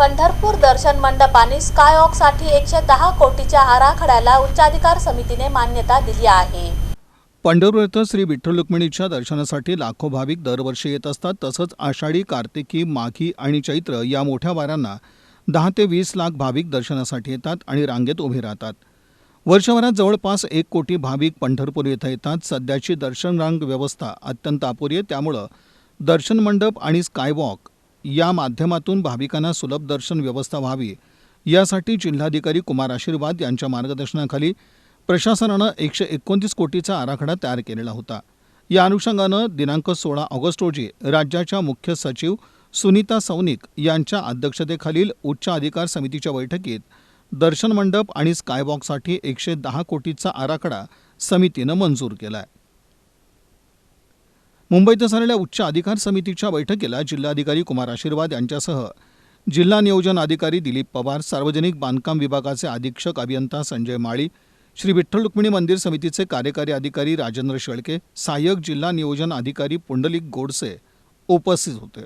पंढरपूर दर्शन मंडप आणि स्कायवॉकसाठी एकशे दहा कोटीच्या आराखड्याला उच्चाधिकार समितीने मान्यता दिली आहे. पंढरपूर येथे श्री विठ्ठल रुक्मिणीच्या दर्शनासाठी लाखो भाविक दरवर्षी येत असतात. तसंच आषाढी कार्तिकी माघी आणि चैत्र या मोठ्या वारांना दहा ते वीस लाख भाविक दर्शनासाठी येतात आणि रांगेत उभे राहतात. वर्षभरात जवळपास एक कोटी भाविक पंढरपूर येथे येतात. सध्याची दर्शन रांग व्यवस्था अत्यंत अपुरी आहे. त्यामुळं दर्शन मंडप आणि स्कायवॉक या माध्यमातून भाविकांना सुलभ दर्शन व्यवस्था व्हावी. यासाठी जिल्हाधिकारी कुमार आशीर्वाद यांच्या मार्गदर्शनाखाली प्रशासनानं एकशे एकोणतीस कोटीचा आराखडा तयार केलेला होता. या अनुषंगानं दिनांक सोळा ऑगस्ट रोजी राज्याच्या मुख्य सचिव सुनीता सौनिक यांच्या अध्यक्षतेखालील उच्च अधिकार समितीच्या बैठकीत दर्शन मंडप आणि स्कायवॉकसाठी एकशे दहा कोटीचा आराखडा समितीनं मंजूर केला आहे मुंबईत झालेल्या उच्च अधिकार समितीच्या बैठकीला जिल्हाधिकारी कुमार आशीर्वाद यांच्यासह जिल्हा नियोजन अधिकारी दिलीप पवार सार्वजनिक बांधकाम विभागाचे अधीक्षक अभियंता संजय माळी श्री विठ्ठल रुक्मिणी मंदिर समितीचे कार्यकारी अधिकारी राजेंद्र शेळके सहाय्यक जिल्हा नियोजन अधिकारी पुंडलिक गोडसे उपस्थित होते.